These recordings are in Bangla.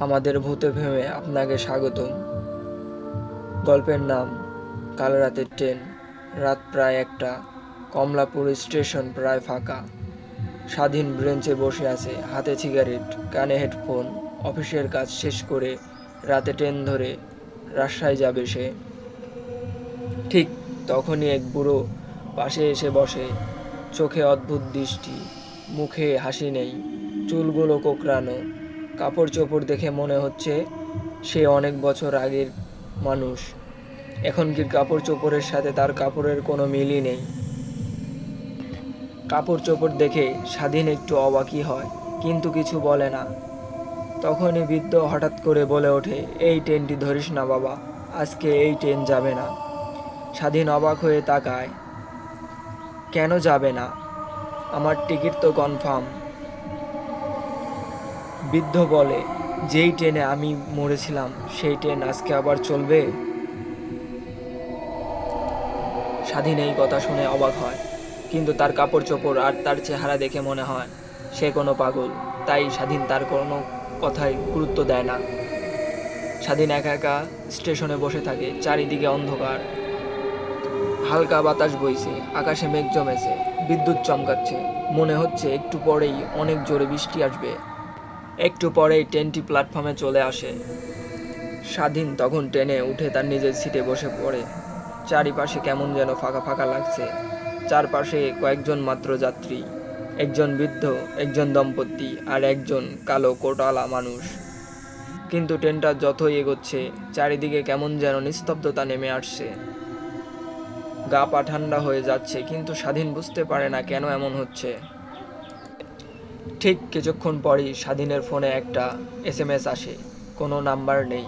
আমাদের ভূতে ভেমে আপনাকে স্বাগতম। গল্পের নাম, কাল রাতের ট্রেন, রাত প্রায় একটা, কমলাপুর স্টেশন প্রায় ফাঁকা। স্বাধীন ব্রেঞ্চে বসে আছে হাতে সিগারেট, কানে হেডফোন, অফিসের কাজ শেষ করে রাতে ট্রেন ধরে রাজশাহী যাবে সে। ঠিক তখনই এক বুড়ো পাশে এসে বসে, চোখে অদ্ভুত দৃষ্টি, মুখে হাসি নেই, চুলগুলো কোকড়ানো কাপড় চোপড় দেখে মনে হচ্ছে সে অনেক বছর আগের মানুষ। এখনকার কাপড় চোপড়ের সাথে তার কাপড়ের কোনো মিলই নেই? কাপড় চোপড় দেখে স্বাধীন একটু অবাকই হয়, কিন্তু কিছু বলে না। তখনই বৃদ্ধ হঠাৎ করে বলে ওঠে, এই ট্রেনটি ধরিস না বাবা, আজকে এই ট্রেন যাবে না। স্বাধীন অবাক হয়ে তাকায়, কেন যাবে না? আমার টিকিট তো কনফার্ম। বৃদ্ধ বলে, যেই ট্রেনে আমি মরেছিলাম, সেই ট্রেন আজকে আবার চলবে? স্বাধীন এই কথা শুনে অবাক হয়, কিন্তু তার কাপড় চোপড় আর তার চেহারা দেখে মনে হয়, সে কোনো পাগল, তাই স্বাধীন তার কোনো কথায় গুরুত্ব দেয় না। স্বাধীন একা একা স্টেশনে বসে থাকে, চারিদিকে অন্ধকার। হালকা বাতাস বইছে, আকাশে মেঘ জমেছে, বিদ্যুৎ চমকাচ্ছে, মনে হচ্ছে একটু পরেই অনেক জোরে বৃষ্টি আসবে। একটু পরেই ট্রেনটি প্ল্যাটফর্মে চলে আসে। স্বাধীন তখন ট্রেনে উঠে তার নিজের সিটে বসে পড়ে। চারিপাশে কেমন যেন ফাঁকা ফাঁকা লাগছে। চারপাশে কয়েকজন মাত্র যাত্রী। একজন বৃদ্ধ, একজন দম্পতি আর একজন কালো কোটালা মানুষ। কিন্তু ট্রেনটা যতই এগোচ্ছে, চারিদিকে কেমন যেন নিস্তব্ধতা নেমে আসছে। গা পা ঠান্ডা হয়ে যাচ্ছে, কিন্তু স্বাধীন বুঝতে পারে না কেন এমন হচ্ছে। ঠিক কিছুক্ষণ পরই স্বাধীনের ফোনে একটা এস এম এস আসে। কোনো নাম্বার নেই।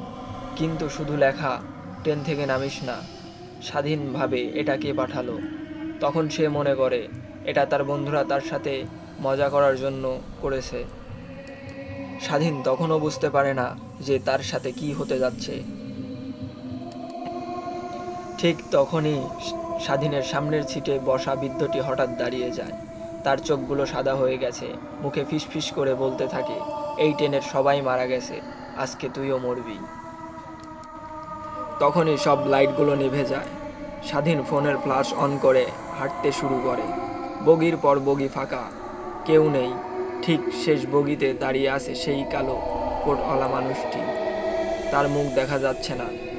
কিন্তু শুধু লেখা, ট্রেন থেকে নামিস না। স্বাধীনভাবে এটা কে পাঠালো। তখন সে মনে করে, এটা তার বন্ধুরা তার সাথে মজা করার জন্য করেছে। স্বাধীন তখনও বুঝতে পারে না যে তার সাথে কি হতে যাচ্ছে। ঠিক তখনই স্বাধীনের সামনের সিটে বসা বৃদ্ধটি হঠাৎ দাঁড়িয়ে যায়। তার চোখগুলো সাদা হয়ে গেছে, মুখে ফিসফিস করে বলতে থাকে, এই ট্রেনের সবাই মারা গেছে, আজকে তুইও মরবি। তখনই সব লাইটগুলো নিভে যায়। স্বাধীন ফোনের ফ্লাশ অন করে হাঁটতে শুরু করে। বগির পর বগি ফাঁকা, কেউ নেই। ঠিক শেষ বগিতে দাঁড়িয়ে আছে সেই কালো কোটওয়ালা মানুষটি। তার মুখ দেখা যাচ্ছে না।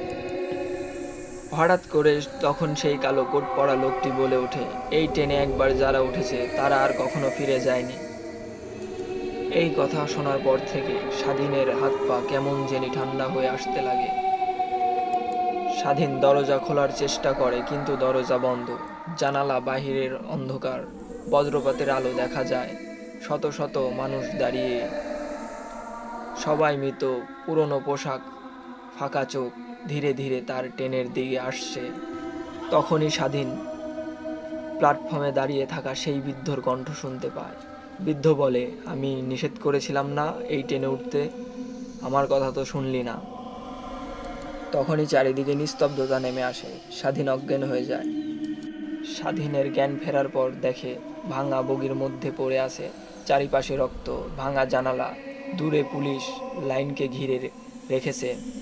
হঠাৎ করে তখন সেই কালো কোট পরা লোকটি বলে ওঠে, এই ট্রেনে একবার যারা উঠেছে, তারা আর কখনো ফিরে যায়নি। এই কথা শোনার পর থেকে স্বাধীনের হাত পা কেমন জেনি ঠান্ডা হয়ে আসতে লাগে। স্বাধীন দরজা খোলার চেষ্টা করে, কিন্তু দরজা বন্ধ। জানালা বাহিরের অন্ধকার। বজ্রপাতের আলো দেখা যায়। শত শত মানুষ দাঁড়িয়ে। সবাই মৃত। পুরনো পোশাক, ফাঁকা চোখ। ধীরে ধীরে তার ট্রেনের দিকে আসছে। তখনই স্বাধীন প্ল্যাটফর্মে দাঁড়িয়ে থাকা সেই বৃদ্ধর কণ্ঠ শুনতে পায়। বৃদ্ধ বলে, আমি নিষেধ করেছিলাম না এই ট্রেনে উঠতে। আমার কথা তো শুনলি না। তখনই চারিদিকে নিস্তব্ধতা নেমে আসে। স্বাধীন অজ্ঞান হয়ে যায়। স্বাধীনের জ্ঞান ফেরার পর দেখে ভাঙা বগির মধ্যে পড়ে আছে চারিপাশে রক্ত, ভাঙা জানালা, দূরে পুলিশ লাইনকে ঘিরে রেখেছে।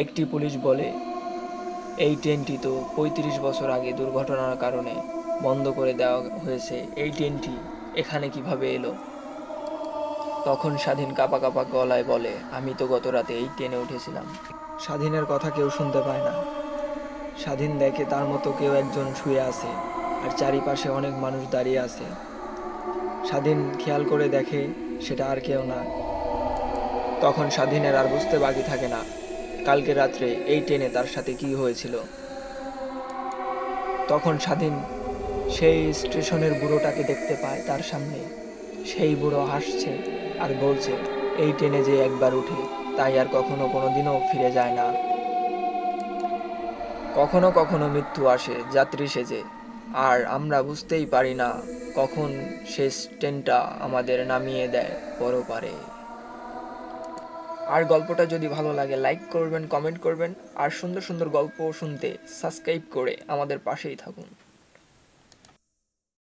একটি পুলিশ বলে, এই ট্রেনটি তো পঁয়ত্রিশ বছর আগে দুর্ঘটনার কারণে বন্ধ করে দেওয়া হয়েছে। এই ট্রেনটি এখানে কীভাবে এলো? তখন স্বাধীন কাপা কাপা গলায় বলে, আমি তো গত রাতে এই ট্রেনে উঠেছিলাম। স্বাধীনের কথা কেউ শুনতে পায় না। স্বাধীন দেখে তার মতো কেউ একজন শুয়ে আছে, আর চারিপাশে অনেক মানুষ দাঁড়িয়ে আছে। স্বাধীন খেয়াল করে দেখে সেটা আর কেউ না। তখন স্বাধীনের আর বুঝতে বাকি থাকে না। কালকে রাত্রে এই ট্রেনে তার সাথে কি হয়েছিল? তখন স্বাধীন সেই স্টেশনের বুড়োটাকে দেখতে পায় তার সামনে। সেই বুড়ো হাসছে আর বলছে, এই ট্রেনে যে একবার উঠে, তাই আর কখনো কোনো দিনও ফিরে যায় না। কখনো কখনো মৃত্যু আসে, যাত্রী সেজে। আর আমরা বুঝতেই পারি না কখন শেষ ট্রেনটা আমাদের নামিয়ে দেয় পরপারে আর গল্পটা যদি ভালো লাগে লাইক করবেন কমেন্ট করবেন, আর সুন্দর সুন্দর গল্প শুনতে সাবস্ক্রাইব করে আমাদের পাশেই থাকুন।